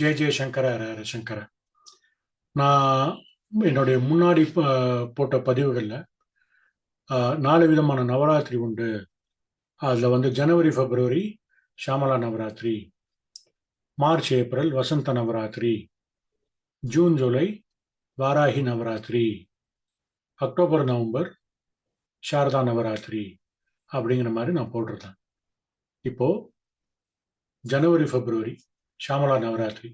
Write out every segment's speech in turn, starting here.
ஜெய ஜெய சங்கர சங்கர. நான் என்னுடைய முன்னாடி போட்ட பதிவுகளில் நாலு விதமான நவராத்திரி உண்டு. அதில் வந்து ஜனவரி பிப்ரவரி Shyamala Navaratri March April Vasantha Navaratri June ஜூலை வாராகி நவராத்திரி அக்டோபர் நவம்பர் சாரதா நவராத்திரி அப்படிங்கிற மாதிரி நான் போட்டிருந்தேன். இப்போது ஜனவரி பிப்ரவரி ஷாமலா நவராத்திரி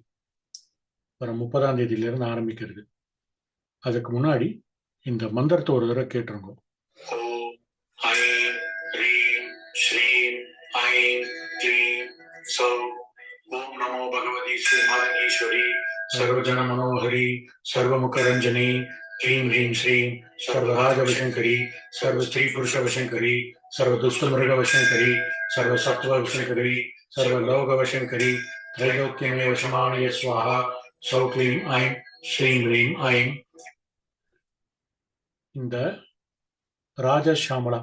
வர முப்பதாம் தேதியிலிருந்து ஆரம்பிக்கிறது அதுக்கு முன்னாடி இந்த மந்திரத்தை ஒரு தடவை கேட்டுருங்க ॐ ऐं ह्रीं श्रीं ऐं क्लीं सौः ॐ नमो भगवती श्रीमादनीश्वरी सर्वजन मनोहरी सर्वमुखरंजनी क्लीं ह्रीं श्रीं सर्वराजवशंकरी सर्व स्त्री पुरुष वशंकरी सर्व दुष्ट मृग वशंकरी सर्व सत्व वशंकरी सर्व लोक वशंकरी त्रैलोक्यमे वशमानय स्वाहा सौ क्लीं ऐं ஸ்ரீ ह्रीं ऐं இந்த ராஜ ஷாமலா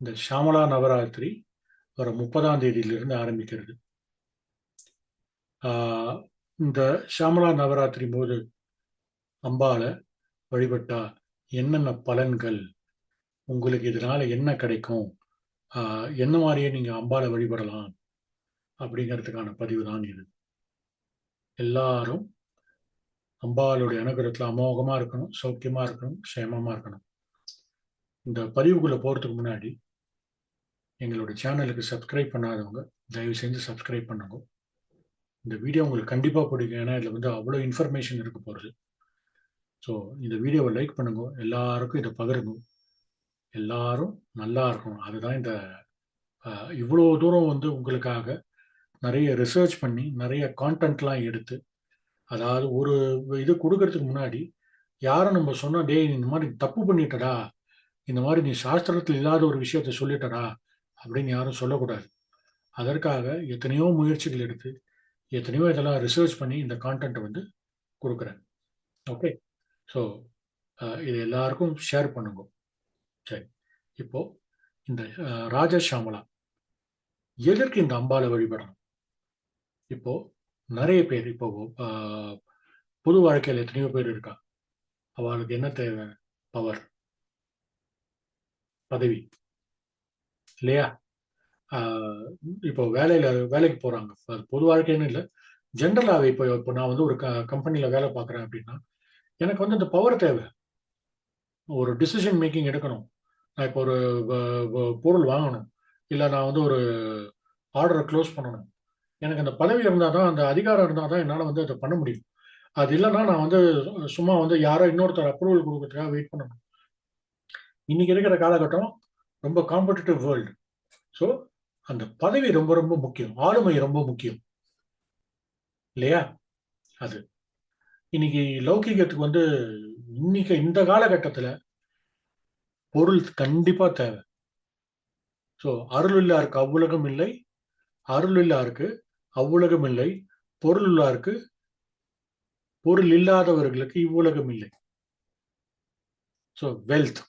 இந்த ஷாமலா நவராத்திரி வர முப்பதாம் தேதியிலிருந்து ஆரம்பிக்கிறது ஆஹ் இந்த ஷாமலா நவராத்திரி போது அம்பாளை வழிபட்டா என்னென்ன பலன்கள் உங்களுக்கு இதனால என்ன கிடைக்கும் ஆஹ் என்ன மாதிரியே நீங்க அம்பாளை வழிபடலாம் அப்படிங்கிறதுக்கான பதிவு தான் இது. எல்லாரும் அம்பாளுடைய அனுகிரகத்தில் அமோகமாக இருக்கணும் சௌக்கியமாக இருக்கணும் சேமமாக இருக்கணும். இந்த பதிவுக்குள்ளே போகிறதுக்கு முன்னாடி எங்களோட சேனலுக்கு சப்ஸ்கிரைப் பண்ணாதவங்க தயவு செஞ்சு சப்ஸ்கிரைப் பண்ணுங்க. இந்த வீடியோ உங்களுக்கு கண்டிப்பாக பிடிக்கும். ஏன்னா இதில் வந்து அவ்வளோ இன்ஃபர்மேஷன் இருக்க போகிறது ஸோ இந்த வீடியோவை லைக் பண்ணுங்க. எல்லாருக்கும் இதை பகிருங்க. எல்லாரும் நல்லா இருக்கணும். அதுதான் இந்த இவ்வளோ தூரம் வந்து உங்களுக்காக நிறைய ரிசர்ச் பண்ணி நிறைய கான்டென்ட்லாம் எடுத்து அதாவது ஒரு இது கொடுக்கறதுக்கு முன்னாடி யாரும் நம்ம சொன்னால் டேய் நீ இந்த மாதிரி தப்பு பண்ணிட்டடா இந்த மாதிரி நீ சாஸ்திரத்தில் இல்லாத ஒரு விஷயத்த சொல்லிட்டடா அப்படின்னு யாரும் சொல்லக்கூடாது. அதற்காக எத்தனையோ முயற்சிகள் எடுத்து எத்தனையோ இதெல்லாம் ரிசர்ச் பண்ணி இந்த கான்டென்ட்டை வந்து கொடுக்குறேன். ஓகே ஸோ இது எல்லாருக்கும் ஷேர் பண்ணுங்க. சரி. இப்போ இந்த ராஜ ஷாமலா எதற்கு இந்த அம்பாளை வழிபடணும்? இப்போ நிறைய பேர் இப்போ பொது வாழ்க்கையில் எத்தனையோ பேர் இருக்கா? அவளுக்கு என்ன தேவை? பவர் பதவி. இல்லையா? ஆஹ் இப்போ வேலையில வேலைக்கு போறாங்க. அது பொது வாழ்க்கைன்னு இல்லை. ஜென்ரலாகவே இப்போ இப்போ நான் வந்து ஒரு க கம்பெனியில் வேலை பார்க்குறேன் அப்படின்னா எனக்கு வந்து இந்த பவர் தேவை. ஒரு டிசிஷன் மேக்கிங் எடுக்கணும். நான் இப்போ ஒரு பொருள் வாங்கணும். இல்லை நான் வந்து ஒரு ஆர்டரை க்ளோஸ் பண்ணணும். எனக்கு அந்த பதவி இருந்தால் தான் அந்த அதிகாரம் இருந்தால் தான் என்னால் வந்து அதை பண்ண முடியும். அது இல்லைன்னா நான் வந்து சும்மா வந்து யாரோ இன்னொருத்தர் அப்ரூவல் கொடுக்கறதுக்காக வெயிட் பண்ணணும் இன்னைக்கு இருக்கிற காலகட்டம் ரொம்ப காம்படிட்டிவ் வேர்ல்டு ஸோ அந்த பதவி ரொம்ப ரொம்ப முக்கியம். ஆளுமை ரொம்ப முக்கியம். இல்லையா? அது. இன்னைக்கு லௌகிகத்துக்கு வந்து இன்னைக்கு இந்த காலகட்டத்தில் பொருள் கண்டிப்பா தேவை. ஸோ அருள் இல்லாருக்கு அவ்வுலகம் இல்லை. அருள் இல்லாருக்கு அவ்வுலகம் இல்லை பொருள் பொருள் இல்லாதவர்களுக்கு இவ்வுலகம் இல்லை so wealth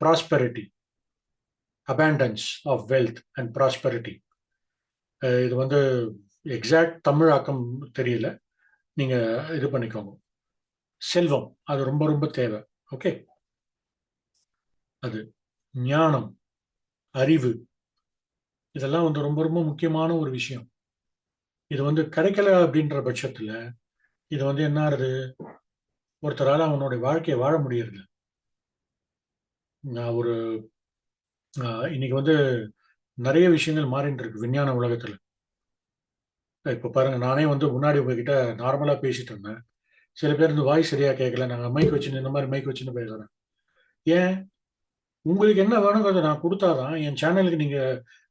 prosperity abundance of wealth and prosperity இது வந்து எக்ஸாக்ட் தமிழாக்கம் தெரியல. நீங்கள் இது பண்ணிக்கோங்க. செல்வம். அது ரொம்ப ரொம்ப தேவை. ஓகே அது ஞானம் அறிவு இதெல்லாம் வந்து ரொம்ப ரொம்ப முக்கியமான ஒரு விஷயம். இது வந்து கிடைக்கல அப்படின்ற பட்சத்துல இது வந்து என்ன ஆகுது? ஒருத்தரால அவனுடைய வாழ்க்கையை வாழ முடியறது நான் ஒரு இன்னைக்கு வந்து நிறைய விஷயங்கள் மாறிட்டு இருக்கு விஞ்ஞான உலகத்துல. இப்போ பாருங்க நானே வந்து முன்னாடி உங்ககிட்ட நார்மலா பேசிட்டு இருந்தேன். சில பேர் இந்த வாய்ஸ் சரியா கேட்கல நாங்க மைக் வச்சுன்னு இந்த மாதிரி மைக் வச்சுன்னு பேசுறேன். ஏன்? உங்களுக்கு என்ன வேணுங்கிறத நான் கொடுத்தாதான் என் சேனலுக்கு நீங்க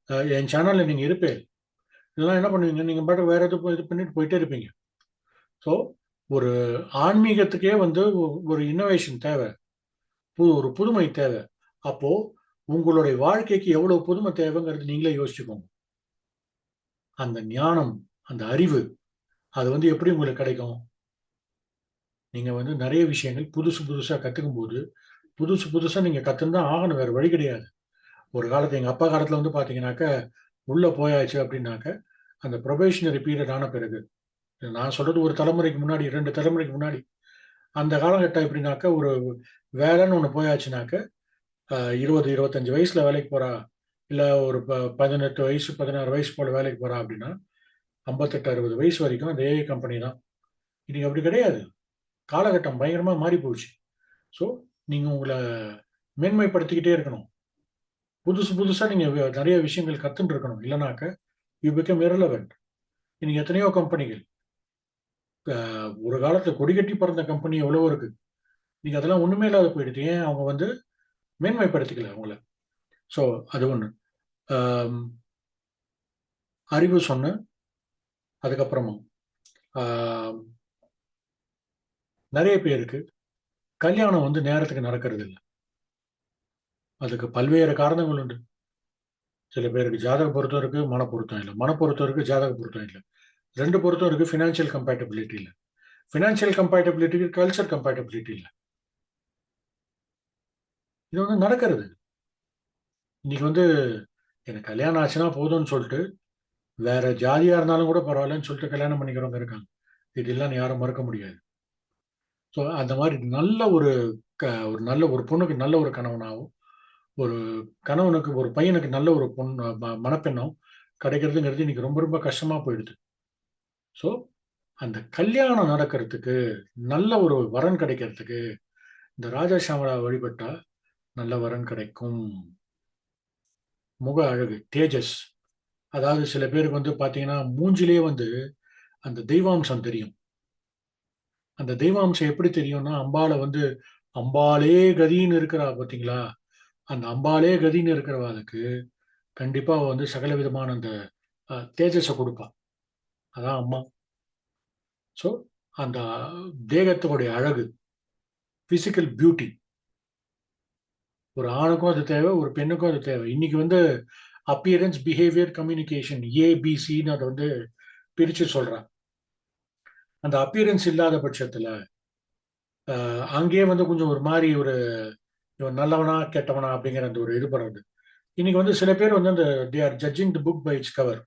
என் சேனலில் நீங்கள் இருப்பேன் இதெல்லாம் என்ன பண்ணுவீங்க? நீங்கள் பாட்டு வேறு எதுவும் இது பண்ணிட்டு போயிட்டே இருப்பீங்க. ஸோ ஒரு ஆன்மீகத்துக்கே வந்து ஒரு இன்னோவேஷன் தேவை. புது ஒரு புதுமை தேவை. அப்போது உங்களுடைய வாழ்க்கைக்கு எவ்வளோ புதுமை தேவைங்கிறது நீங்களே யோசிச்சுக்கோங்க. அந்த ஞானம் அந்த அறிவு அது வந்து எப்படி உங்களுக்கு கிடைக்கும்? நீங்கள் வந்து நிறைய விஷயங்கள் புதுசு புதுசாக கற்றுக்கும்போது போது புதுசு நீங்கள் கற்றுன்னு தான் ஆகணும். வேறு வழி கிடையாது. ஒரு காலத்து எங்கள் அப்பா காலத்தில் வந்து பார்த்தீங்கன்னாக்க உள்ளே போயாச்சு அப்படின்னாக்க அந்த ப்ரொபேஷனரி பீரியட் ஆன பிறகு நான் சொல்கிறது ஒரு தலைமுறைக்கு முன்னாடி ரெண்டு தலைமுறைக்கு முன்னாடி அந்த காலகட்டம் எப்படின்னாக்க ஒரு வேலைன்னு ஒன்று போயாச்சுனாக்க இருபது இருபத்தஞ்சி வயசில் வேலைக்கு போகிறா இல்லை ஒரு ப- பதினெட்டு வயசு பதினாறு வயசு போல் வேலைக்கு போகிறா அப்படின்னா ஐம்பத்தெட்டு அறுபது வயசு வரைக்கும் அதே கம்பெனி தான். இன்றைக்கி அப்படி கிடையாது. காலகட்டம் பயங்கரமாக மாறி போச்சு ஸோ நீங்கள் உங்களை மேன்மைப்படுத்திக்கிட்டே இருக்கணும். புதுசு புதுசாக நீங்கள் நிறைய விஷயங்கள் கற்றுட்டு இருக்கணும் இல்லைனாக்க யூ பிகம் இரலவெண்ட் இன்னைக்கு எத்தனையோ கம்பெனிகள் ஒரு காலத்தில் கொடிகட்டி பறந்த கம்பெனி எவ்வளவோ இருக்கு. நீங்கள் அதெல்லாம் ஒன்றுமே இல்லாத போயிடுது. ஏன்? அவங்க வந்து மேன்மைப்படுத்திக்கல அவங்கள. ஸோ அது ஒன்று அறிவு சொன்ன அதுக்கப்புறமா நிறைய பேருக்கு கல்யாணம் வந்து நேரத்துக்கு நடக்கிறது இல்லை அதுக்கு பல்வேறு காரணங்கள் உண்டு. சில பேருக்கு ஜாதக பொருத்தம் இருக்கு மன பொருத்தம் இல்லை. மன பொருத்தம் இருக்கு ஜாதக பொருத்தம் இல்லை. ரெண்டு பொருத்தம் இருக்கு ஃபினான்ஷியல் கம்பேட்டபிலிட்டி இல்லை. ஃபினான்ஷியல் கம்பேட்டபிலிட்டிக்கு கல்ச்சர் கம்பேட்டபிலிட்டி இல்லை. இது வந்து நடக்கிறது. இன்னைக்கு வந்து எனக்கு கல்யாணம் ஆச்சுன்னா போதும்னு சொல்லிட்டு வேற ஜாதியா இருந்தாலும் கூட பரவாயில்லன்னு சொல்லிட்டு கல்யாணம் பண்ணிக்கிறவங்க இருக்காங்க. இதெல்லாம் யாரும் மறுக்க முடியாது. ஸோ அந்த மாதிரி நல்ல ஒரு க ஒரு நல்ல ஒரு பொண்ணுக்கு நல்ல ஒரு கணவனாகவும் ஒரு கணவனுக்கு ஒரு பையனுக்கு நல்ல ஒரு பொண்ணு மனப்பெண்ணம் கிடைக்கிறதுங்கிறது இன்னைக்கு ரொம்ப ரொம்ப கஷ்டமா போயிடுது. ஸோ அந்த கல்யாணம் நடக்கிறதுக்கு நல்ல ஒரு வரன் கிடைக்கிறதுக்கு இந்த ராஜா சாமரா வழிபட்டா நல்ல வரன் கிடைக்கும். முக அழகு தேஜஸ். அதாவது சில பேருக்கு வந்து பார்த்தீங்கன்னா மூஞ்சிலே வந்து அந்த தெய்வாம்சம் தெரியும். அந்த தெய்வாம்சம் எப்படி தெரியும்னா அம்பாளை வந்து அம்பாளே கதின்னு இருக்கிறா பார்த்தீங்களா அந்த அம்பாளே கதின்னு இருக்கிறவாளுக்கு கண்டிப்பாக வந்து சகல விதமான அந்த தேஜஸை கொடுப்பா. அதான் அம்மா. ஸோ அந்த தேகத்தோடைய அழகு ஃபிசிக்கல் பியூட்டி ஒரு ஆணுக்கும் அது தேவை ஒரு பெண்ணுக்கும் அது தேவை. இன்னைக்கு வந்து அப்பியரன்ஸ் பிஹேவியர் கம்யூனிகேஷன் ஏபிசின்னு அதை வந்து பிரித்து சொல்றான் அந்த அப்பியரன்ஸ் இல்லாத பட்சத்தில் அங்கேயே வந்து கொஞ்சம் ஒரு மாதிரி ஒரு இவன் நல்லவனா கெட்டவனா அப்படிங்கிற அந்த ஒரு இது பண்ணுறது இன்னைக்கு வந்து சில பேர் வந்து அந்த they are judging the book by its cover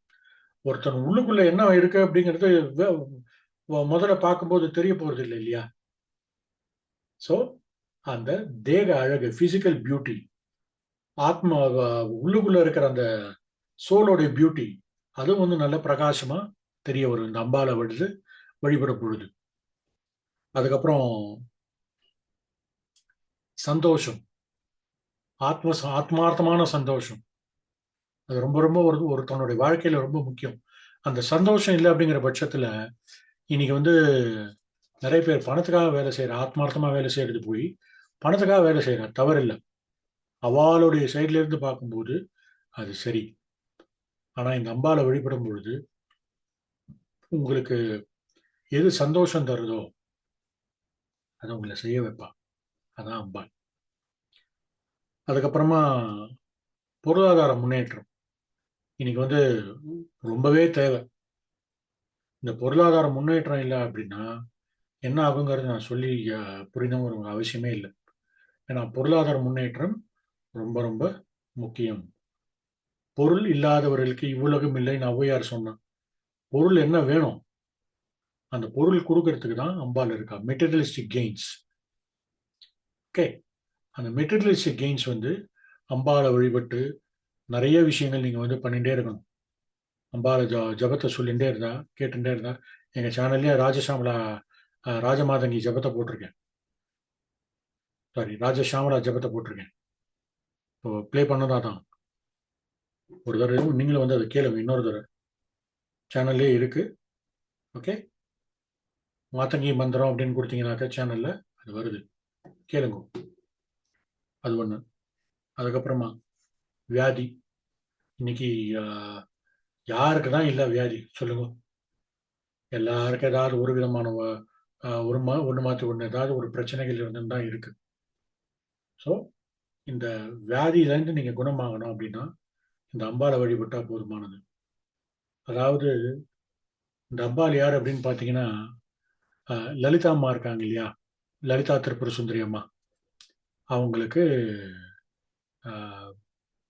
ஒருத்தன் உள்ளுக்குள்ள என்ன இருக்கு அப்படிங்கிறது முதல்ல பார்க்கும்போது தெரிய போறது இல்லை இல்லையா? ஸோ அந்த தேக அழகு பிசிக்கல் பியூட்டி ஆத்மா உள்ளுக்குள்ள இருக்கிற அந்த சோலோடைய பியூட்டி அதுவும் வந்து நல்ல பிரகாசமா தெரிய வரும் இந்த அம்பால விடுது வழிபட பொழுது அதுக்கப்புறம் சந்தோஷம். ஆத்ம ஆத்மார்த்தமான சந்தோஷம். அது ரொம்ப ரொம்ப ஒரு ஒருத்தனுடைய வாழ்க்கையில ரொம்ப முக்கியம். அந்த சந்தோஷம் இல்லை அப்படிங்கிற பட்சத்துல இன்னைக்கு வந்து நிறைய பேர் பணத்துக்காக வேலை செய்யற ஆத்மார்த்தமா வேலை செய்யறது போய் பணத்துக்காக வேலை செய்யற தவறு இல்லை அவளுடைய சைட்ல இருந்து பார்க்கும்போது அது சரி. ஆனா இந்த அம்பால வழிபடும் பொழுது உங்களுக்கு எது சந்தோஷம் தருதோ அதை உங்களை செய்ய வைப்பா. அதான் அம்பாள். அதுக்கப்புறமா பொருளாதார முன்னேற்றம். இன்னைக்கு வந்து ரொம்பவே தேவை. இந்த பொருளாதார முன்னேற்றம் இல்லை அப்படின்னா என்ன ஆகுங்கிறது நான் சொல்லி அஹ், ஒரு அவசியமே இல்லை. ஏன்னா பொருளாதார முன்னேற்றம் ரொம்ப ரொம்ப முக்கியம். பொருள் இல்லாதவர்களுக்கு இவ்வுலகம் இல்லைன்னு ஔவையார் சொன்னான் பொருள் என்ன வேணும்? அந்த பொருள் கொடுக்கறதுக்கு தான் அம்பாள் இருக்கா. மெட்டீரியலிஸ்டிக் கெயின்ஸ் ஓகே அந்த மெட்டீரியலிஸ்டிக் கெயின்ஸ் வந்து அம்பாவை வழிபட்டு நிறைய விஷயங்கள் நீங்கள் வந்து பண்ணிகிட்டே இருக்கணும். அம்பாவை ஜ ஜபத்தை சொல்லிகிட்டே இருந்தா கேட்டுட்டே இருந்தா. எங்கள் சேனல்லே ராஜசாமலா ராஜமாதங்கி ஜபத்தை போட்டிருக்கேன். சாரி ராஜசாமலா ஜபத்தை போட்டிருக்கேன். இப்போ ப்ளே பண்ணதா தான். ஒரு தடவை நீங்களும் வந்து அதை கேளுங்க இன்னொரு தடவை. சேனல்லே இருக்குது ஓகே மாத்தங்கி மந்திரம் அப்படின்னு கொடுத்தீங்கன்னாக்கா சேனலில் அது வருது. கேளுங்க. அது ஒன்று அதுக்கப்புறமா வியாதி. இன்னைக்கு யாருக்கு தான் இல்லை வியாதி. சொல்லுங்க. எல்லாருக்கும் ஏதாவது ஒரு விதமான ஒரு மா ஒன்று மாற்றி ஒன்று ஏதாவது ஒரு பிரச்சனைகள் இருந்து தான் இருக்கு. ஸோ இந்த வியாதியிலேருந்து நீங்கள் குணமாகணும் அப்படின்னா இந்த அம்பாளை வழிபட்டால் போதுமானது. அதாவது இந்த அம்பாள் யார் அப்படின்னு பார்த்தீங்கன்னா லலிதா அம்மா இருக்காங்க இல்லையா? லலிதா திருப்பூர் சுந்தரி அம்மா. அவங்களுக்கு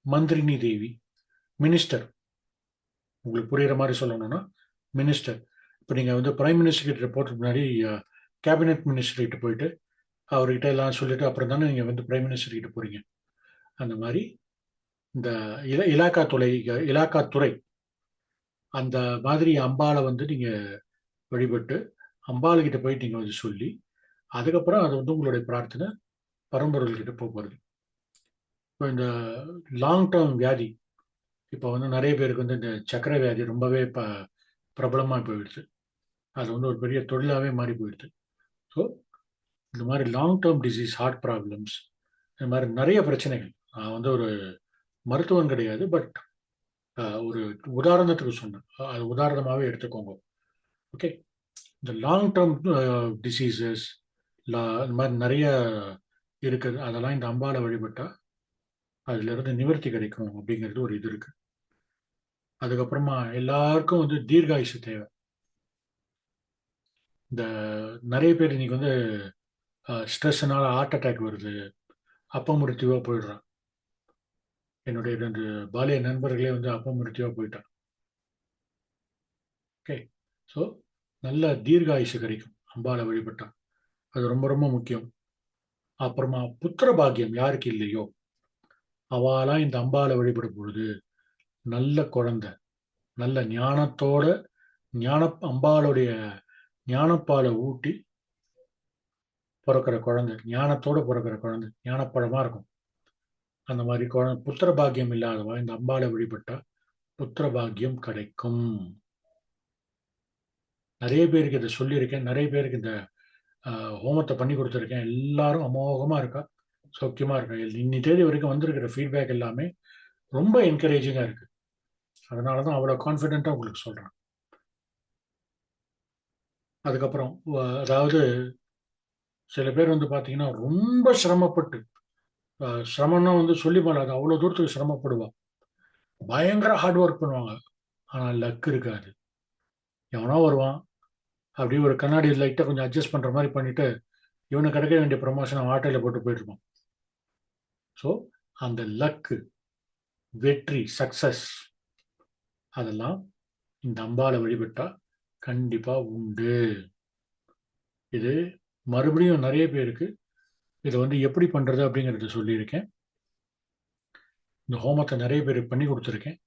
மந்திரினி தேவி மினிஸ்டர் உங்களுக்கு புரிகிற மாதிரி சொல்லணும்னா மினிஸ்டர் இப்போ நீங்கள் வந்து பிரைம் மினிஸ்டர் கிட்ட போகிறதுக்கு முன்னாடி கேபினெட் மினிஸ்டர் கிட்ட போயிட்டு அவர்கிட்ட எல்லாம் சொல்லிட்டு அப்புறம் தானே நீங்கள் வந்து பிரைம் மினிஸ்டர் கிட்ட போகிறீங்க அந்த மாதிரி இந்த இல இலாக்கா துறை இலாக்கா துறை. அந்த மாதிரி அம்பாவை வந்து நீங்கள் வழிபட்டு அம்பாளுக்கிட்ட போயிட்டு நீங்கள் வந்து சொல்லி அதுக்கப்புறம் அது வந்து உங்களுடைய பிரார்த்தனை பரம்பொருள்கிட்ட போக போகிறது இப்போ இந்த லாங் டேர்ம் வியாதி இப்போ வந்து நிறைய பேருக்கு வந்து இந்த சக்கரை வியாதி ரொம்பவே ப பிரபலமாக போயிடுச்சு. அது வந்து ஒரு பெரிய தொழிலாகவே மாறி போயிடுது ஸோ இந்த மாதிரி long term disease heart problems இந்த மாதிரி நிறைய பிரச்சனைகள். நான் வந்து ஒரு மருத்துவம் கிடையாது பட் ஒரு உதாரணத்துக்கு சொன்னேன். அது உதாரணமாகவே எடுத்துக்கோங்க. ஓகே இந்த லாங் டேர்ம் டிசீசஸ் லா இந்த மாதிரி நிறைய இருக்குது. அதெல்லாம் இந்த அம்பாவை வழிபட்டால் அதிலிருந்து நிவர்த்தி கிடைக்கும் அப்படிங்கிறது ஒரு இது இருக்கு. அதுக்கப்புறமா எல்லாருக்கும் வந்து தீர்காயுசு தேவை. இந்த நிறைய பேர் இன்னைக்கு வந்து ஸ்ட்ரெஸ்ஸுனால ஹார்ட் அட்டாக் வருது. அப்பமிருத்தியவாக போயிடுறான். என்னுடைய ரெண்டு பாலிய நண்பர்களே வந்து அப்பமிருத்தியவாக போயிட்டான். ஓகே. ஸோ நல்ல தீர்காயுசு கிடைக்கும். அம்பாவை வழிபட்டான் அது ரொம்ப ரொம்ப முக்கியம். அப்புறமா புத்திர பாக்கியம் யாருக்கு இல்லையோ? அவளாம் இந்த அம்பாவை வழிபடும் பொழுது நல்ல குழந்தை நல்ல ஞானத்தோட ஞான அம்பாளுடைய ஞானப்பாலை ஊட்டி பிறக்கிற குழந்தை ஞானத்தோட பிறக்கிற குழந்தை ஞானப்பழமா இருக்கும். அந்த மாதிரி குழந்தை புத்திர பாக்கியம் இல்லாதவா இந்த அம்பாவை வழிபட்டா புத்திர பாக்கியம் கிடைக்கும். நிறைய பேருக்கு இதை சொல்லியிருக்கேன். நிறைய பேருக்கு இந்த ஹோமத்தை பண்ணி கொடுத்துருக்கேன். எல்லாரும் அமோகமாக இருக்கா? சௌக்கியமாக இருக்கா? இன்னி தேதி வரைக்கும் வந்திருக்கிற ஃபீட்பேக் எல்லாமே ரொம்ப என்கரேஜிங்காக இருக்கு. அதனால தான் அவ்வளோ கான்ஃபிடென்ட்டாக உங்களுக்கு சொல்கிறேன் அதுக்கப்புறம் அதாவது சில பேர் வந்து பார்த்தீங்கன்னா ரொம்ப சிரமப்பட்டு சிரமம்னா வந்து சொல்லி மாட்டாது அவ்வளோ தூரத்துக்கு சிரமப்படுவான் பயங்கர ஹார்ட் ஒர்க் பண்ணுவாங்க. ஆனால் லக் இருக்காது. எவனோ வருவான். அப்படியே ஒரு கண்ணாடி லைட்டாக கொஞ்சம் அட்ஜஸ்ட் பண்ணுற மாதிரி பண்ணிவிட்டு இவனுக்கு கிடைக்க வேண்டிய ப்ரமோஷனை ஆட்டையில் போட்டு போயிட்டுருப்பான் ஸோ அந்த லக்கு வெற்றி சக்சஸ் அதெல்லாம் இந்த அம்பாவை வழிபட்டா கண்டிப்பாக உண்டு. இது மறுபடியும் நிறைய பேருக்கு இதை வந்து எப்படி பண்ணுறது அப்படிங்கிறத சொல்லியிருக்கேன். இந்த ஹோமத்தை நிறைய பேர் பண்ணி கொடுத்துருக்கேன்.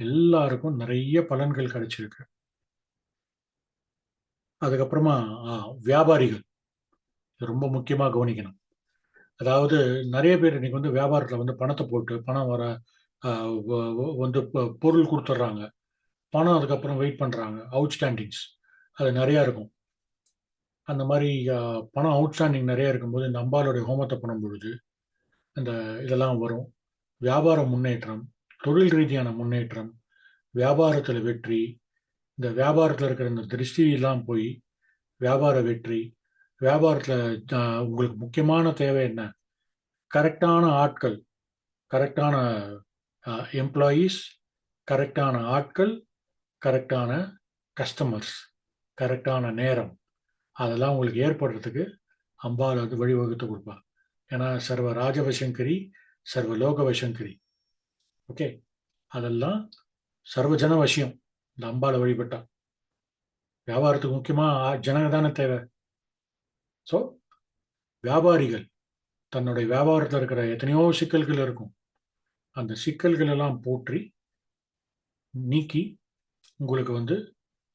எல்லாருக்கும் நிறைய பலன்கள் கிடைச்சிருக்கு. அதுக்கப்புறமா வியாபாரிகள். ரொம்ப முக்கியமாக கவனிக்கணும். அதாவது நிறைய பேர் இன்னைக்கு வந்து வியாபாரத்தில் வந்து பணத்தை போட்டு பணம் வர வந்து பொருள் கொடுத்துட்றாங்க பணம் அதுக்கப்புறம் வெயிட் பண்ணுறாங்க அவுட்ஸ்டாண்டிங்ஸ் அது நிறையா இருக்கும். அந்த மாதிரி பணம் அவுட்ஸ்டாண்டிங் நிறைய இருக்கும்போது இந்த அம்பாலுடைய ஹோமத்தை பண்ணும் பொழுது இந்த இதெல்லாம் வரும். வியாபார முன்னேற்றம் தொழில் ரீதியான முன்னேற்றம் வியாபாரத்தில் வெற்றி இந்த வியாபாரத்தில் இருக்கிற இந்த திருஷ்டியெல்லாம் போய் வியாபார வெற்றி வியாபாரத்தில் உங்களுக்கு முக்கியமான தேவை என்ன? கரெக்டான ஆட்கள் கரெக்டான எம்ப்ளாயீஸ் கரெக்டான ஆட்கள் கரெக்டான கஸ்டமர்ஸ் கரெக்டான நேரம். அதெல்லாம் உங்களுக்கு ஏற்படுறதுக்கு அம்பாள் வந்து வழிவகுத்து கொடுப்பா. ஏன்னா சர்வ ராஜவசங்கரி சர்வ லோகவசங்கரி. ஓகே? அதெல்லாம் சர்வஜன வசியம் இந்த அம்பாளை வழிபட்டா. வியாபாரத்துக்கு முக்கியமாக ஜனங்க தானே தேவை. ஸோ வியாபாரிகள் தன்னுடைய வியாபாரத்தில் இருக்கிற எத்தனையோ சிக்கல்கள் இருக்கும். அந்த சிக்கல்கள் எல்லாம் போற்றி நீக்கி உங்களுக்கு வந்து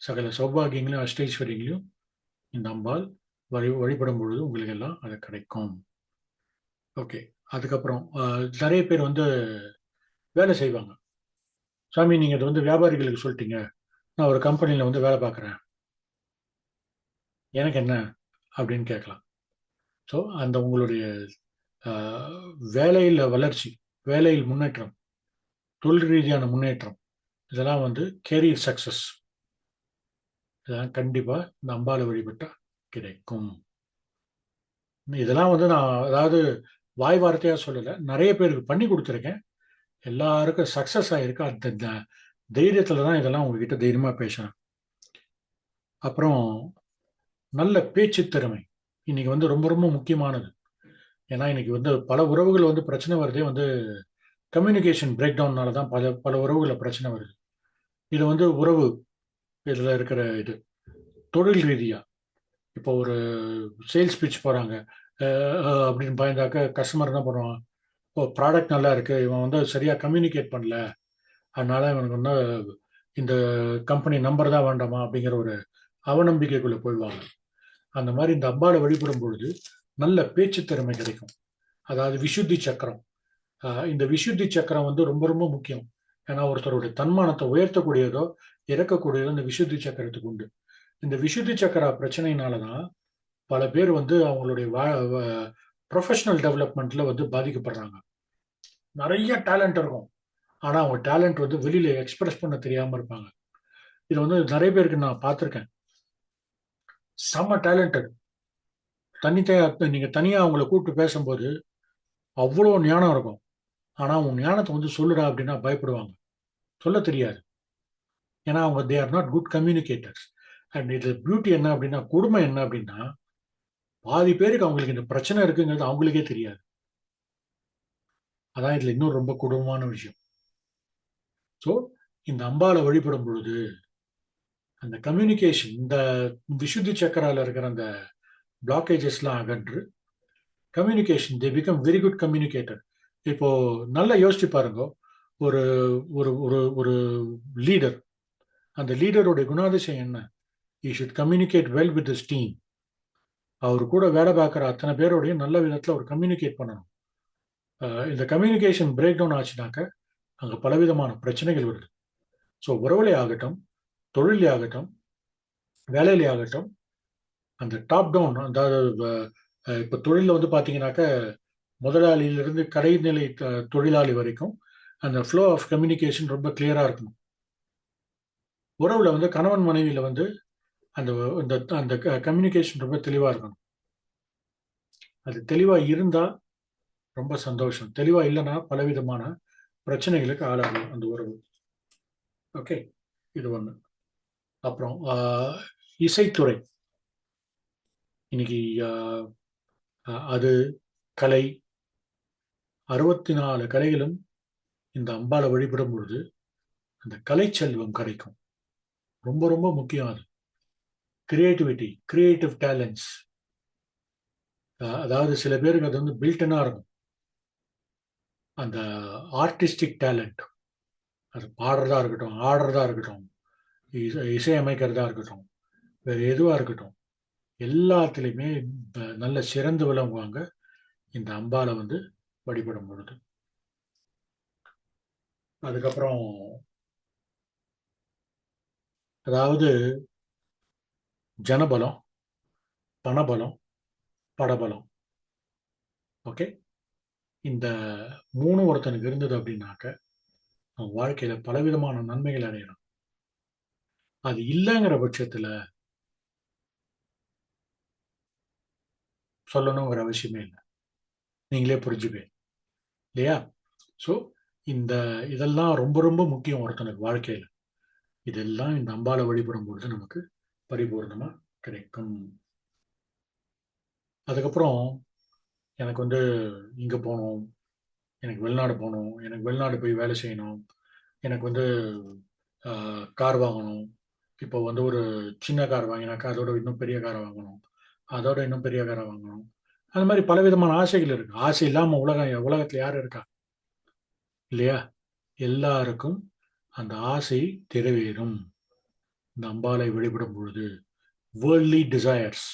சகல சௌபாகியங்களையும் அஷ்டைஸ்வரியங்களையும் இந்த அம்பாள் வழி வழிபடும் பொழுது உங்களுக்கு எல்லாம் அது கிடைக்கும். ஓகே அதுக்கப்புறம் நிறைய பேர் வந்து வேலை செய்வாங்க. சாமி நீங்கள் இது வந்து வியாபாரிகளுக்கு சொல்லிட்டீங்க. நான் ஒரு கம்பெனியில் வந்து வேலை பார்க்குறேன். எனக்கு என்ன அப்படின்னு கேட்கலாம். ஸோ அந்த உங்களுடைய வேலையில் வளர்ச்சி வேலையில் முன்னேற்றம் தொழில் ரீதியான முன்னேற்றம் இதெல்லாம் வந்து கேரியர் சக்சஸ் இதெல்லாம் கண்டிப்பாக இந்த அம்பால வழிபட்டா கிடைக்கும். இதெல்லாம் வந்து நான் அதாவது வாய் வார்த்தையாக சொல்லலை நிறைய பேருக்கு பண்ணி கொடுத்துருக்கேன். எல்லாருக்கும் சக்ஸஸ் ஆகிருக்கு அந்த தைரியத்தில் தான் இதெல்லாம் உங்ககிட்ட தைரியமாக பேசுகிறேன் அப்புறம் நல்ல பேச்சு திறமை. இன்னைக்கு வந்து ரொம்ப ரொம்ப முக்கியமானது. ஏன்னா இன்னைக்கு வந்து பல உறவுகள் வந்து பிரச்சனை வருதே வந்து கம்யூனிகேஷன் பிரேக் டவுன்னால தான் பல பல உறவுகளில் பிரச்சனை வருது. இது வந்து உறவு இதில் இருக்கிற இது தொழில் ரீதியாக இப்போ ஒரு சேல்ஸ் பிச் போகிறாங்க அப்படின்னு பயந்தாக்க கஸ்டமர் என்ன பண்ணுவான்? ஓ ப்ராடக்ட் நல்லா இருக்குது இவன் வந்து சரியாக கம்யூனிகேட் பண்ணல. அதனால இவனுக்கு வந்து இந்த கம்பெனி நம்பர் தான் வேண்டாமா அப்படிங்கிற ஒரு அவநம்பிக்கைக்குள்ளே போயிடுவாங்க. அந்த மாதிரி இந்த அம்பாளை வழிபடும் பொழுது நல்ல பேச்சு திறமை கிடைக்கும். அதாவது விசுத்தி சக்கரம். இந்த விசுத்தி சக்கரம் வந்து ரொம்ப ரொம்ப முக்கியம். ஏன்னா ஒருத்தருடைய தன்மானத்தை உயர்த்தக்கூடியதோ இறக்கக்கூடியதோ இந்த விசுத்தி சக்கரத்துக்கு உண்டு. இந்த விசுத்தி சக்கர பிரச்சனையினால தான் பல பேர் வந்து அவங்களுடைய ப்ரொஃபஷனல் டெவலப்மெண்ட்ல வந்து பாதிக்கப்படுறாங்க. நிறைய டேலண்ட் இருக்கும். ஆனால் அவங்க டேலண்ட் வந்து வெளியில் எக்ஸ்பிரஸ் பண்ண தெரியாமல் இருப்பாங்க. இது வந்து நிறைய பேருக்கு நான் பார்த்துருக்கேன். செம்ம டேலண்டட் தனித்தையா நீங்கள் தனியாக அவங்கள கூப்பிட்டு பேசும்போது அவ்வளோ ஞானம் இருக்கும். ஆனால் அவங்க ஞானத்தை வந்து சொல்லுடா அப்படின்னா பயப்படுவாங்க. சொல்ல தெரியாது. ஏன்னா அவங்க they are not good communicators and இது பியூட்டி என்ன அப்படின்னா கொடுமை என்ன அப்படின்னா பாதி பேருக்கு அவங்களுக்கு இந்த பிரச்சனை இருக்குங்கிறது அவங்களுக்கே தெரியாது. அதான் இதில் இன்னும் ரொம்ப குடும்பமான விஷயம். ஸோ இந்த அம்பாவை வழிபடும் பொழுது அந்த கம்யூனிகேஷன் இந்த விசுத்தி சக்கரால இருக்கிற அந்த பிளாக்கேஜஸ்லாம் அகன்று communication they become very good communicator இப்போ நல்லா யோசிச்சு பாருங்க. ஒரு ஒரு ஒரு ஒரு லீடர் அந்த லீடருடைய குணாதிசயம் என்ன? He should communicate well with this team அவர் கூட வேலை பார்க்குற அத்தனை பேரோடையும் நல்ல விதத்தில் அவர் கம்யூனிகேட் பண்ணணும். இந்த கம்யூனிகேஷன் பிரேக் டவுன் ஆச்சுனாக்க அங்கே பலவிதமான பிரச்சனைகள் வருது. ஸோ உறவுலே ஆகட்டும் தொழிலே ஆகட்டும் வேலையிலே ஆகட்டும் அந்த டாப் டவுன் அதாவது இப்போ தொழிலில் வந்து பார்த்தீங்கன்னாக்க முதலாளியிலிருந்து கடைநிலை தொழிலாளி வரைக்கும் அந்த ஃப்ளோ ஆஃப் கம்யூனிகேஷன் ரொம்ப கிளியராக இருக்கணும் உறவில் வந்து கணவன் மனைவியில் வந்து அந்த அந்த அந்த கம்யூனிகேஷன் ரொம்ப தெளிவாக இருக்கணும். அது தெளிவாக இருந்தால் ரொம்ப சந்தோஷம். தெளிவாக இல்லைன்னா பலவிதமான பிரச்சனைகளுக்கு ஆளாகும் அந்த உறவு ஓகே இது ஒன்று அப்புறம் இசைத்துறை. இன்னைக்கு அது கலை அறுபத்தி நாலு கலைகளும் இந்த அம்பாளை வழிபடும் பொழுது அந்த கலை செல்வம் கிடைக்கும் ரொம்ப ரொம்ப முக்கியம் அது. கிரியேட்டிவிட்டி கிரியேட்டிவ் டேலண்ட்ஸ் அதாவது சில பேருக்கு அது வந்து பில்டனாக இருக்கும். அந்த ஆர்டிஸ்டிக் டேலண்ட் அது பாடுறதா இருக்கட்டும் ஆடுறதா இருக்கட்டும் இசை இசையமைக்கிறதா இருக்கட்டும் வேற எதுவாக இருக்கட்டும் எல்லாத்துலேயுமே நல்ல சிறந்து விளங்குவாங்க இந்த அம்பாவை வந்து வழிபடும் பொழுது. அதுக்கப்புறம் அதாவது ஜனபலம் பணபலம் படபலம். ஓகே? இந்த மூணு ஒருத்தனுக்கு இருந்தது அப்படின்னாக்க அவன் வாழ்க்கையில பலவிதமான நன்மைகள் அடையணும். அது இல்லைங்கிற பட்சத்துல சொல்லணுங்கிற அவசியமே இல்லை. நீங்களே புரிஞ்சுப்பேன் இல்லையா? ஸோ இந்த இதெல்லாம் ரொம்ப ரொம்ப முக்கியம் ஒருத்தனுக்கு வாழ்க்கையில. இதெல்லாம் இந்த அம்பாலை வழிபடும் பொழுது நமக்கு பரிபூர்ணமாக கிடைக்கும். அதுக்கப்புறம் எனக்கு வந்து இங்கே போகணும் எனக்கு வெளிநாடு போகணும் எனக்கு வெளிநாடு போய் வேலை செய்யணும் எனக்கு வந்து கார் வாங்கணும். இப்போ வந்து ஒரு சின்ன கார் வாங்கினாக்கா அதோட இன்னும் பெரிய காரை வாங்கணும். அதோட இன்னும் பெரிய காரை வாங்கணும். அது மாதிரி பலவிதமான ஆசைகள் இருக்கு. ஆசை இல்லாமல் உலகம் உலகத்தில் யார் இருக்கா? இல்லையா? எல்லாருக்கும் அந்த ஆசை நிறைவேறும். இந்த அம்பாளை வெளிப்படும் பொழுது வேர்ல்ட்லி டிசையர்ஸ்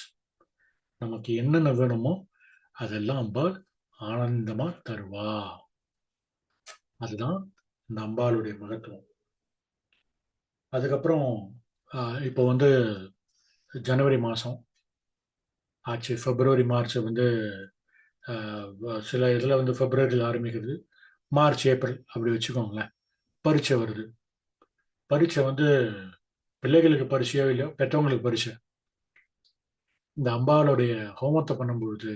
நமக்கு என்னென்ன வேணுமோ அதெல்லாம் அம்பாள் ஆனந்தமா தருவா. அதுதான் இந்த அம்பாளுடைய மகத்துவம். அதுக்கப்புறம் ஆஹ், இப்போ வந்து ஜனவரி மாதம் ஆச்சு. பிப்ரவரி மார்ச் வந்து ஆஹ், சில இதில் வந்து பிப்ரவரியில் ஆரம்பிக்கிறது. மார்ச் ஏப்ரல் அப்படி வச்சுக்கோங்களேன். பரீட்சை வருது. பரீட்சை வந்து பிள்ளைகளுக்கு பரிசையோ இல்லையோ பெற்றவங்களுக்கு பரிசை இந்த அம்பாளுடைய ஹோமத்தை பண்ணும்பொழுது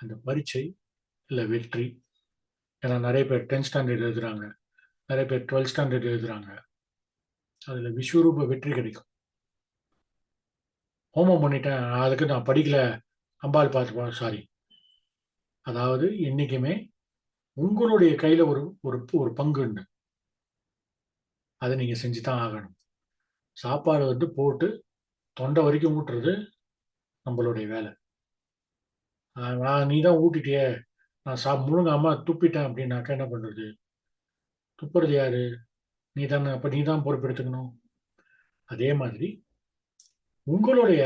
அந்த பரீட்சை இல்லை வெற்றி. ஏன்னா நிறைய பேர் டென்த் ஸ்டாண்டர்ட் எழுதுகிறாங்க நிறைய பேர் டுவெல்த் ஸ்டாண்டர்ட் எழுதுகிறாங்க அதில் விஸ்வரூப வெற்றி கிடைக்கும். ஹோமம் பண்ணிட்டேன். அதுக்கு நான் படிக்கல. அம்பாள் பார்த்து சாரி அதாவது என்றைக்குமே உங்களுடைய கையில் ஒரு ஒரு ஒரு பங்கு உண்டு. அதை நீங்கள் செஞ்சு தான் ஆகணும். சாப்பாடு வந்து போட்டு தொண்டை வரைக்கும் ஊட்டுறது நம்மளுடைய வேலை. நான் நீ தான் ஊட்டிட்டியே. நான் சா முழுங்காம துப்பிட்டேன் அப்படின்னாக்கா என்ன பண்ணுறது துப்புறது யாரு? நீ தானே அப்போ நீ தான் பொறுப்பெடுத்துக்கணும். அதே மாதிரி உங்களுடைய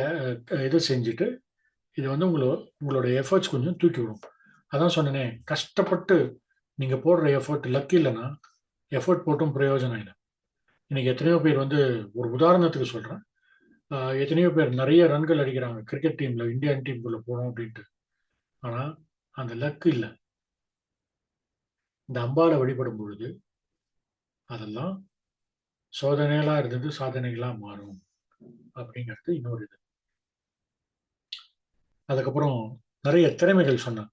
இதை செஞ்சுட்டு இது வந்து உங்களோ உங்களோட எஃபர்ட்ஸ் கொஞ்சம் தூக்கி விடும். அதான் சொன்னேனே கஷ்டப்பட்டு நீங்கள் போடுற எஃபர்ட் லக் இல்லைன்னா எஃபர்ட் போட்டும் பிரயோஜனம் இல்லை. இன்னைக்கு எத்தனையோ பேர் வந்து ஒரு உதாரணத்துக்கு சொல்கிறேன் எத்தனையோ பேர் நிறைய ரன்கள் அடிக்கிறாங்க. கிரிக்கெட் டீமில் இந்தியன் டீமுக்குள்ளே போகணும் அப்படின்ட்டு. ஆனா அந்த லக்கு இல்லை. இந்த அம்பாலை வழிபடும் பொழுது அதெல்லாம் சோதனைகளாக இருந்தது சாதனைகளா மாறும் அப்படிங்கிறது இன்னொரு இது. அதுக்கப்புறம் நிறைய திறமைகள் சொன்னேன்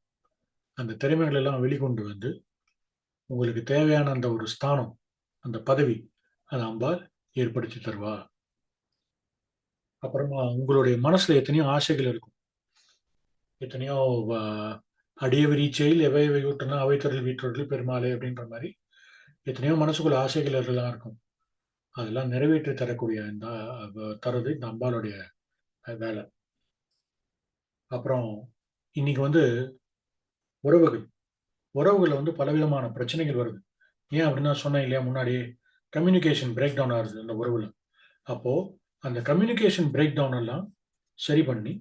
அந்த திறமைகள் எல்லாம் வெளிக்கொண்டு வந்து உங்களுக்கு தேவையான அந்த ஒரு ஸ்தானம் அந்த பதவி அது அம்பாள் ஏற்படுத்தி தருவா. அப்புறமா உங்களுடைய மனசுல எத்தனையோ ஆசைகள் இருக்கும். எத்தனையோ ஆஹ், அடியவரி செயல் எவை எவை ஊட்டுனா அவை தொழில் வீட்டொழில் பெருமாளே அப்படின்ற மாதிரி எத்தனையோ மனசுக்குள்ள ஆசைகள் எல்லாம் இருக்கும். அதெல்லாம் நிறைவேற்றி தரக்கூடிய இந்த தரது இந்த அம்பாளுடைய வேலை. அப்புறம் இன்னைக்கு வந்து உறவுகள். உறவுகளில் வந்து பலவிதமான பிரச்சனைகள் வருது. ஏன் அப்படின்னு நான் சொன்னேன் இல்லையா முன்னாடியே கம்யூனிகேஷன் பிரேக் டவுன் ஆகுது அந்த உறவுல. அப்போ அந்த கம்யூனிகேஷன் பிரேக் டவுன் எல்லாம் சரி பண்ணி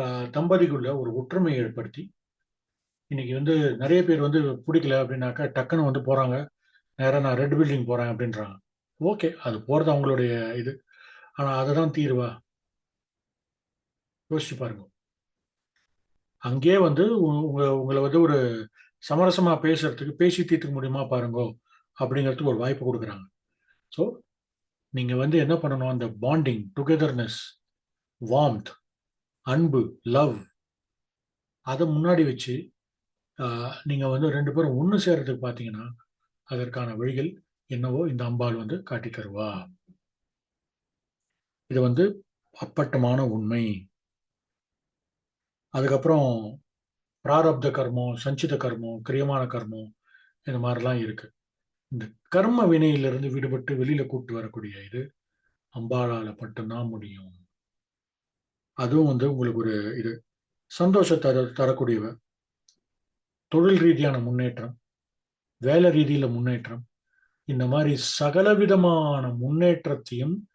தம்பதிக்குள்ள ஒரு ஒற்றுமையை ஏற்படுத்தி இன்னைக்கு வந்து நிறைய பேர் வந்து பிடிக்கல அப்படின்னாக்கா டக்குன்னு வந்து போறாங்க. நேராக நான் ரெட் பில்டிங் போறேன் அப்படின்றாங்க. ஓகே அது போறது அவங்களுடைய இது. ஆனா அதுதான் தீர்வா? யோசிச்சு பாருங்க. அங்கேயே வந்து உ- உங்க உங்களை வந்து ஒரு சமரசமா பேசுறதுக்கு பேசி தீர்த்துக்க முடியுமா பாருங்க அப்படிங்கிறதுக்கு ஒரு வாய்ப்பு கொடுக்குறாங்க. ஸோ நீங்க வந்து என்ன பண்ணணும்? அந்த பாண்டிங் டுகெதர்னஸ் வார்ம்த் அன்பு லவ் அதை முன்னாடி வச்சு நீங்கள் வந்து ரெண்டு பேரும் ஒன்று சேர்றதுக்கு பார்த்தீங்கன்னா அதற்கான வழிகள் என்னவோ இந்த அம்பாள் வந்து காட்டி தருவா. இது வந்து அப்பட்டமான உண்மை. அதுக்கப்புறம் பிராரப்த கர்மம் சஞ்சித கர்மம் கிரியமான கர்மம் இந்த மாதிரிலாம் இருக்கு. இந்த கர்ம வினையிலிருந்து விடுபட்டு வெளியில கூட்டு வரக்கூடிய இது அம்பாளால் மட்டும்தான் முடியும். அதுவும் வந்து உங்களுக்கு ஒரு இது சந்தோஷத்தை தர தரக்கூடியவ. தொழில் ரீதியான முன்னேற்றம் வேலை ரீதியில் முன்னேற்றம் இந்த மாதிரி சகலவிதமான முன்னேற்றத்தையும்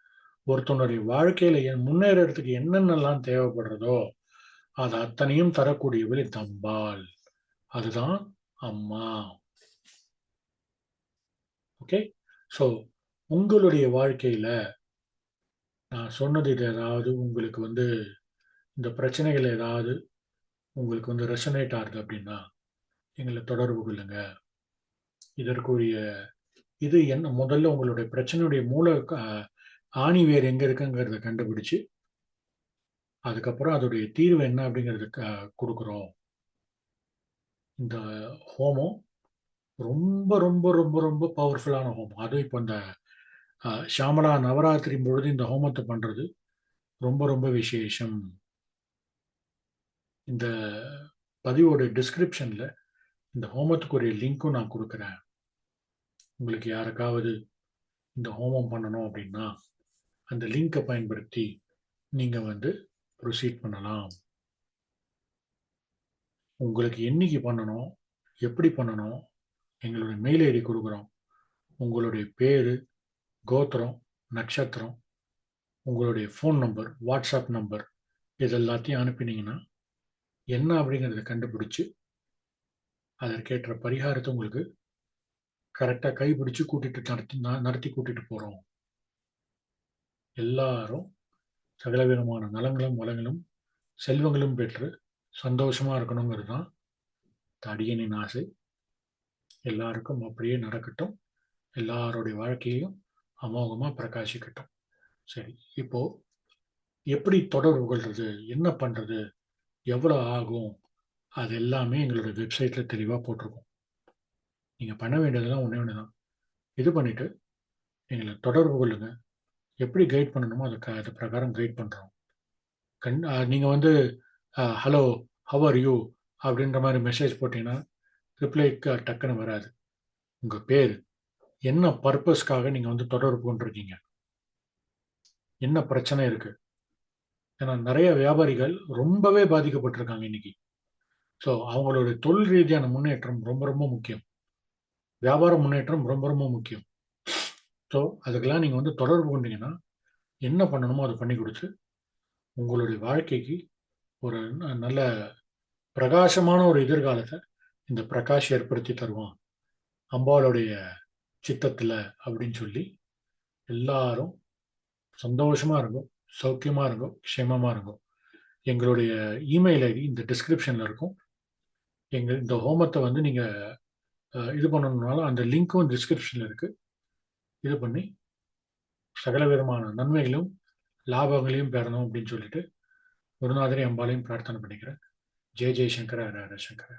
ஒருத்தனுடைய வாழ்க்கையில முன்னேறத்துக்கு என்னென்னலாம் தேவைப்படுறதோ அது அத்தனையும் தரக்கூடியவள் இந்த அதுதான் அம்மா. ஓகே ஸோ உங்களுடைய வாழ்க்கையில நான் சொன்னது இது ஏதாவது உங்களுக்கு வந்து இந்த பிரச்சனைகள் ஏதாவது உங்களுக்கு வந்து ரெசனேட் ஆகுது அப்படின்னா எங்களை தொடர்பு கொள்ளுங்க. இதற்குரிய இது என்ன முதல்ல உங்களுடைய பிரச்சனையுடைய மூல ஆணி வேர் எங்கே இருக்குங்கிறத கண்டுபிடிச்சு அதுக்கப்புறம் அதோடைய தீர்வு என்ன அப்படிங்கிறது க- கொடுக்குறோம். இந்த ஹோமம் ரொம்ப ரொம்ப ரொம்ப ரொம்ப பவர்ஃபுல்லான ஹோமம். அதுவும் இப்போ இந்த ஷாமலா நவராத்திரி பொழுது இந்த ஹோமத்தை பண்ணுறது ரொம்ப ரொம்ப விசேஷம். இந்த பதிவோட டிஸ்கிரிப்ஷனில் இந்த ஹோமத்துக்குரிய லிங்க்கும் நான் கொடுக்குறேன். உங்களுக்கு யாருக்காவது இந்த ஹோமம் பண்ணணும் அப்படின்னா அந்த லிங்கை பயன்படுத்தி நீங்கள் வந்து ப்ரொசீட் பண்ணலாம். உங்களுக்கு என்னைக்கு பண்ணணும் எப்படி பண்ணணும் எங்களுடைய மெயில் ஐடி கொடுக்குறோம் உங்களுடைய பேர் கோத்திரம் நட்சத்திரம் உங்களுடைய ஃபோன் நம்பர் வாட்ஸ்அப் நம்பர் இது எல்லாத்தையும் அனுப்பினீங்கன்னா என்ன அப்படிங்கிறத கண்டுபிடிச்சி அதற்கேற்ற பரிகாரத்தை உங்களுக்கு கரெக்டாக கைப்பிடிச்சு கூட்டிட்டு நடத்தி நடத்தி கூட்டிட்டு போகிறோம் எல்லாரும் சகலவிதமான நலங்களும் வளங்களும் செல்வங்களும் பெற்று சந்தோஷமா இருக்கணுங்கிறது தான் தடியனின் ஆசை. எல்லாருக்கும் அப்படியே நடக்கட்டும். எல்லாருடைய வாழ்க்கையிலும் அமோகமாக பிரகாசிக்கட்டும். சரி இப்போ எப்படி தொடர்பு கொள்வது என்ன பண்ணுறது எவ்வளோ ஆகும் அது எல்லாமே எங்களோட வெப்சைட்டில் தெளிவாக போட்டிருக்கோம். நீங்கள் பண்ண வேண்டியதெல்லாம் ஒன்றே ஒன்று தான் இது பண்ணிவிட்டு எங்களை தொடர்பு கொள்ளுங்கள் எப்படி கைட் பண்ணணுமோ அதை க- அது பிரகாரம் கைட் பண்ணுறோம் கண் நீங்கள் வந்து ஹலோ ஹவ் ஆர் யூ அப்படின்ற மாதிரி மெசேஜ் போட்டிங்கன்னா ரிப்ளை டக்குன்னு வராது. உங்கள் பேர் என்ன பர்பஸ்க்காக நீங்கள் வந்து தொடர்பு கொண்டிருக்கீங்க? என்ன பிரச்சனை இருக்குது ஏன்னா நிறைய வியாபாரிகள் ரொம்பவே பாதிக்கப்பட்டிருக்காங்க இன்னைக்கு. ஸோ அவங்களுடைய தொழில் ரீதியான முன்னேற்றம் ரொம்ப ரொம்ப முக்கியம். வியாபார முன்னேற்றம் ரொம்ப ரொம்ப முக்கியம். ஸோ அதுக்கெல்லாம் நீங்கள் வந்து தொடர்பு கொண்டீங்கன்னா என்ன பண்ணணுமோ அதை பண்ணி கொடுத்து உங்களுடைய வாழ்க்கைக்கு ஒரு ந- நல்ல பிரகாசமான ஒரு எதிர்காலத்தை இந்த பிரகாஷ் ஏற்படுத்தி தருவான். அம்பாளுடைய சித்தத்தில் அப்படின்னு சொல்லி எல்லாரும் சந்தோஷமாக இருக்கும் சௌக்கியமாக இருக்கும் க்ஷேமமாக இருக்கும். எங்களுடைய இமெயில் ஐடி இந்த டிஸ்கிரிப்ஷனில் இருக்கும். எங்கள் இந்த ஹோமத்தை வந்து நீங்கள் இது பண்ணணுனாலும் அந்த லிங்க்கும் டிஸ்கிரிப்ஷனில் இருக்குது இது பண்ணி சகல விதமான நன்மைகளும் லாபங்களையும் பெறணும் அப்படின்னு சொல்லிட்டு குருநாதரி அம்பாலையும் பிரார்த்தனை பண்ணிக்கிறேன். ஜெய் ஜெய்சங்கர ஹர ஹர சங்கர.